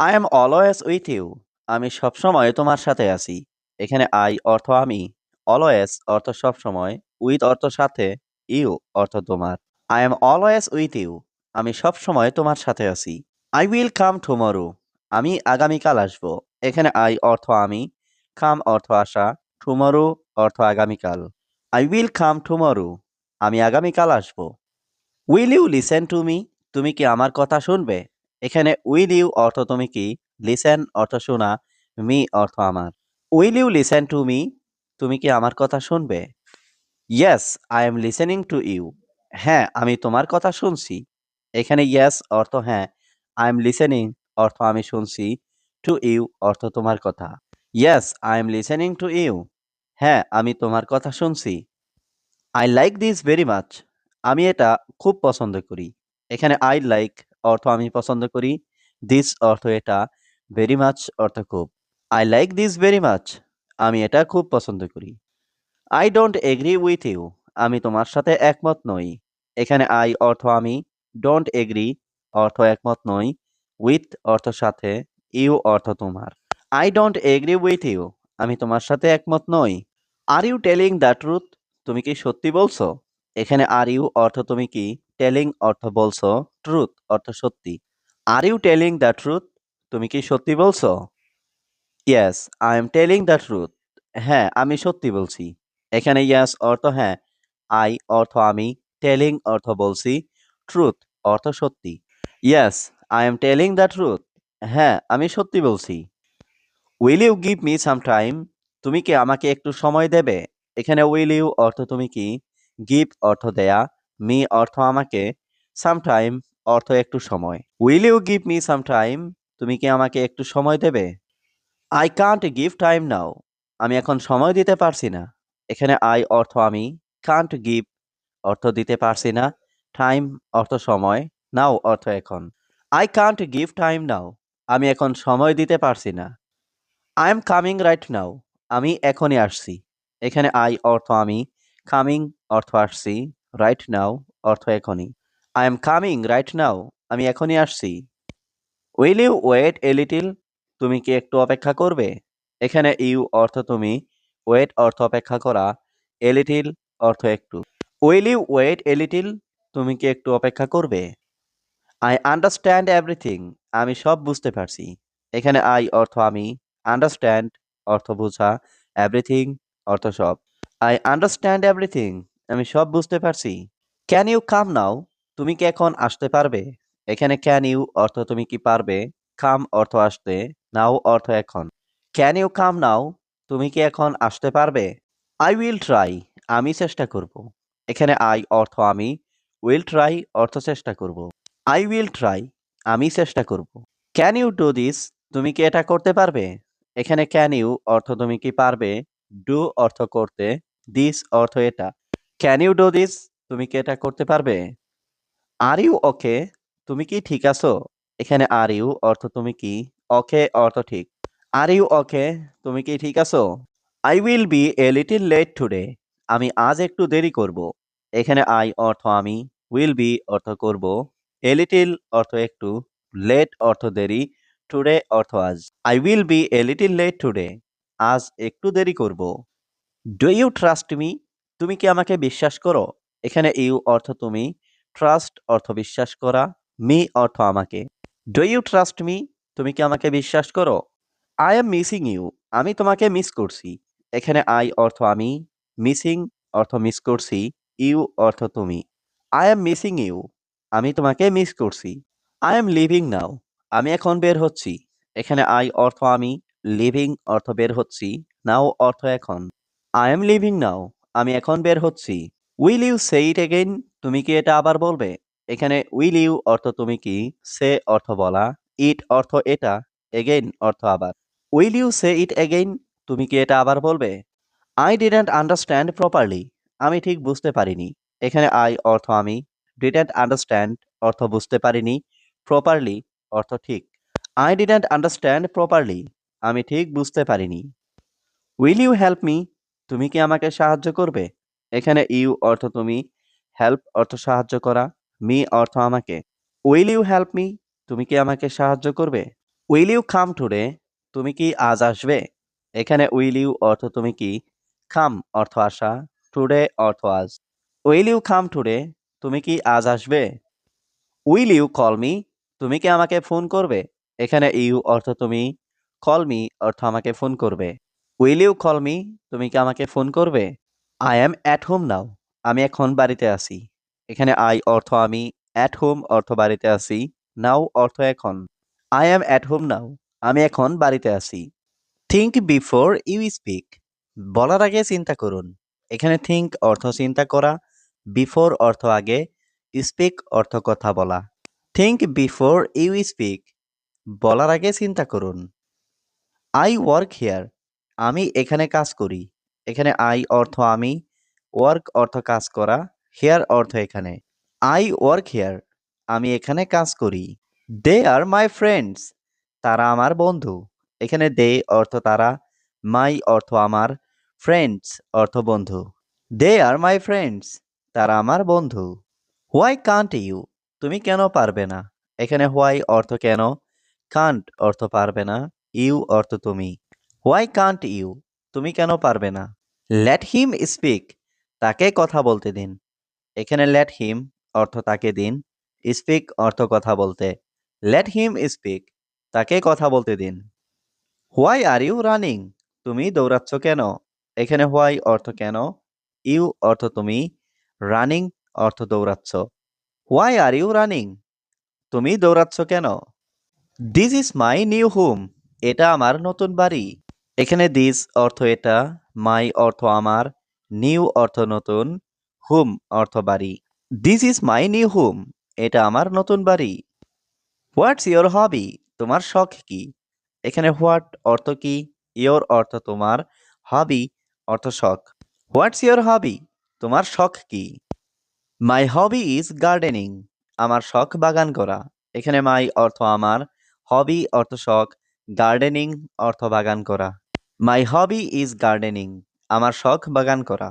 I am always with you আমি সবসময় তোমার সাথে আছি। এখানে আই অর্থ আমি। অলওয়েজ অর্থ সবসময় উইথ অর্থ সাথে। ইউ অর্থ তোমার। I am always with you আমি সবসময় তোমার সাথে আছি। আই উইল কাম টুমরো আমি আগামীকাল আসব। এখানে আই অর্থ আমি। কাম অর্থ আসা টুমরো অর্থ আগামীকাল। আই উইল কাম টুমরো আমি আগামীকাল আসব। Will you listen to me তুমি কি আমার কথা শুনবে? এখানে উইল ইউ অর্থ তুমি কি? লিসেন অর্থ শোনা মি অর্থ আমার। Will you listen to me তুমি কি আমার কথা শুনবে? Yes I am listening to you হ্যাঁ আমি তোমার কথা শুনছি। এখানে ইয়েস অর্থ হ্যাঁ আই এম লিসেনিং অর্থ আমি শুনছি। টু ইউ অর্থ তোমার কথা। Yes I am listening to you হ্যাঁ আমি তোমার কথা শুনছি। I like this very much আমি এটা খুব পছন্দ করি। এখানে আই লাইক অর্থ আমি পছন্দ করি। দিস অর্থ এটা ভেরি মাচ অর্থ খুব। I like this very much আমি এটা খুব পছন্দ করি। I don't agree with you আমি তোমার সাথে একমত নই। এখানে আই অর্থ আমি ডোন্ট এগ্রি অর্থ একমত নই। উইথ অর্থ সাথে ইউ অর্থ তোমার। I don't agree with you আমি তোমার সাথে একমত নই। Are you telling the truth তুমি কি সত্যি বলছো? এখানে আর ইউ অর্থ তুমি কি? টেলিং অর্থ বলছো? ট্রুথ অর্থ সত্যি। Are you telling the truth তুমি কি সত্যি বলছো? Yes I am telling the truth হ্যাঁ আমি সত্যি বলছি। এখানে ইয়াস অর্থ হ্যাঁ আই অর্থ আমি টেলিং অর্থ বলছি ট্রুথ অর্থ সত্যি। Yes I am telling the truth হ্যাঁ আমি সত্যি বলছি। Will you give me some time তুমি কি আমাকে একটু সময় দেবে? এখানে উইল ইউ অর্থ তুমি কি? গিভ অর্থ দেয়া। মি অর্থ আমাকে সাম টাইম অর্থ একটু সময়। Will you give me some time তুমি কি আমাকে একটু সময় দেবে? I can't give time now আমি এখন সময় দিতে পারছি না। এখানে আই অর্থ আমি কান্ট গিভ অর্থ দিতে পারছি না। টাইম অর্থ সময় নাও অর্থ এখন। I can't give time now আমি এখন সময় দিতে পারছি না। I am coming right now আমি এখনই আসছি। এখানে আই অর্থ আমি কামিং অর্থ আসছি। রাইট নাও অর্থ এখনই। I am coming right now আমি এখনই আসছি। Will you wait a little তুমি কি একটু অপেক্ষা করবে? এখানে ইউ অর্থ তুমি ওয়েট অর্থ অপেক্ষা করা এ লিটিল অর্থ একটু। Will you wait a little তুমি কি একটু অপেক্ষা করবে? আই আন্ডারস্ট্যান্ড এভরিথিং আমি সব বুঝতে পারছি। এখানে আই অর্থ আমি আন্ডারস্ট্যান্ড অর্থ বোঝা এভরিথিং অর্থ সব। আই আন্ডারস্ট্যান্ড এভরিথিং আমি সব বুঝতে পারছি। ক্যান ইউ কাম নাও তুমি কি এখন আসতে পারবে? এখানে ক্যান ইউ অর্থ তুমি কি পারবে? কাম অর্থ আসতে নাও অর্থ এখন। ক্যান ইউ কাম নাও তুমি কি এখন আসতে পারবে? আই উইল ট্রাই আমি চেষ্টা করব। এখানে আই অর্থ আমি উইল ট্রাই অর্থ চেষ্টা করব। আই উইল ট্রাই আমি চেষ্টা করব। ক্যান ইউ ডু দিস তুমি কি এটা করতে পারবে? এখানে ক্যান ইউ অর্থ তুমি কি পারবে? ডু অর্থ করতে দিস অর্থ এটা। ক্যান ইউ ডু দিস তুমি কি এটা করতে পারবে? আর ইউ ওকে তুমি কি ঠিক আছো? এখানে আর ইউ অর্থ তুমি কি? ওকে অর্থ ঠিক। আর ইউ ওকে তুমি কি ঠিক আছো? I will be a little late today আমি আজ একটু দেরি করব। এখানে আই অর্থ আমি। উইল বি অর্থ করব। এ লিটিল অর্থ একটু। লেট অর্থ দেরি। টুডে অর্থ আজ। I will be a little late today আজ একটু দেরি করব। ডু ইউ ট্রাস্ট মি তুমি কি আমাকে বিশ্বাস করো? এখানে ইউ অর্থ তুমি, ট্রাস্ট অর্থ বিশ্বাস করা, মি অর্থ আমাকে। Do you trust me? তুমি কি আমাকে বিশ্বাস করো? I am missing you. আমি তোমাকে মিস করছি। এখানে আই অর্থ আমি, মিসিং অর্থ মিস করছি, ইউ অর্থ তুমি। I am missing you. আমি তোমাকে মিস করছি। I am leaving now. আমি এখন বের হচ্ছি। এখানে আই অর্থ আমি, লিভিং অর্থ বের হচ্ছি। নাও অর্থ এখন। I am leaving now. আমি এখন বের হচ্ছি। Will you say it again তুমি কি এটা আবার বলবে? এখানে উইল ইউ অর্থ তুমি কি? সে অর্থ বলা। ইট অর্থ এটা। এগেইন অর্থ আবার। Will you say it again তুমি কি এটা আবার বলবে? আই ডিডেন্ট আন্ডারস্ট্যান্ড প্রপারলি আমি ঠিক বুঝতে পারিনি। এখানে আই অর্থ আমি। ডিডেন্ট আন্ডারস্ট্যান্ড অর্থ বুঝতে পারিনি। প্রপারলি অর্থ ঠিক। আই ডিডেন্ট আন্ডারস্ট্যান্ড প্রপারলি আমি ঠিক বুঝতে পারিনি। উইল ইউ হেল্প মি তুমি কি আমাকে সাহায্য করবে? এখানে ইউ অর্থ তুমি হেল্প অর্থ সাহায্য করা মি অর্থ আমাকে। উইল ইউ হেল্প মি তুমি কি আমাকে সাহায্য করবে? উইল ইউ কাম টুডে তুমি কি আজ আসবে? এখানে উইল ইউ অর্থ তুমি কি? খাম অর্থ আসা টুডে অর্থ আজ। উইল ইউ কাম টুডে তুমি কি আজ আসবে? উইল ইউ কল মি তুমি কি আমাকে ফোন করবে? এখানে ইউ অর্থ তুমি কল মি অর্থ আমাকে ফোন করবে। উইল ইউ কল মি তুমি কি আমাকে ফোন করবে? I am at home now আমি এখন বাড়িতে আছি। এখানে আই অর্থ আমি অ্যাট হোম অর্থ বাড়িতে আছি। নাও অর্থ এখন। I am at home now আমি এখন বাড়িতে আছি। থিঙ্ক বিফোর ইউ স্পিক বলার আগে চিন্তা করুন। এখানে থিঙ্ক অর্থ চিন্তা করা। বিফোর অর্থ আগে। স্পিক অর্থ কথা বলা। থিঙ্ক বিফোর ইউ স্পিক বলার আগে চিন্তা করুন। আই ওয়ার্ক হিয়ার আমি এখানে কাজ করি। এখানে আই অর্থ আমি ওয়ার্ক অর্থ কাজ করা হেয়ার অর্থ এখানে। আই ওয়ার্ক হেয়ার আমি এখানে কাজ করি। দে আর মাই ফ্রেন্ডস তারা আমার বন্ধু। এখানে দে অর্থ তারা মাই অর্থ আমার ফ্রেন্ডস অর্থ বন্ধু। দে আর মাই ফ্রেন্ডস তারা আমার বন্ধু। হোয়াই কান্ট ইউ তুমি কেন পারবে না? এখানে হোয়াই অর্থ কেন? কান্ট অর্থ পারবে না। ইউ অর্থ তুমি। হোয়াই কান্ট ইউ তুমি কেন পারবে না? লেট হিম স্পিক তাকে কথা বলতে দিন। এখানে লেট হিম অর্থ তাকে দিন। স্পিক অর্থ কথা বলতে। লেট হিম স্পিক তাকে কথা বলতে দিন। হোয়াই আর ইউ রানিং তুমি দৌড়াচ্ছ কেন? এখানে হোয়াই অর্থ কেন? ইউ অর্থ তুমি। রানিং অর্থ দৌড়াচ্ছ। হোয়াই আর ইউ রানিং তুমি দৌড়াচ্ছ কেন? This is my new home এটা আমার নতুন বাড়ি। এখানে দিস অর্থ এটা মাই অর্থ আমার নিউ অর্থ নতুন হুম অর্থ বাড়ি। This is my new home এটা আমার নতুন বাড়ি। হোয়াটস ইয়োর হবি তোমার শখ কি? এখানে হোয়াট অর্থ কি? ইয়োর অর্থ তোমার হবি অর্থ শখ। হোয়াটস ইয়োর হবি তোমার শখ কি? মাই হবি ইজ গার্ডেনিং আমার শখ বাগান করা। এখানে মাই অর্থ আমার হবি অর্থ শখ গার্ডেনিং অর্থ বাগান করা। মাই হবি ইজ গার্ডেনিং আমার শখ বাগান করা।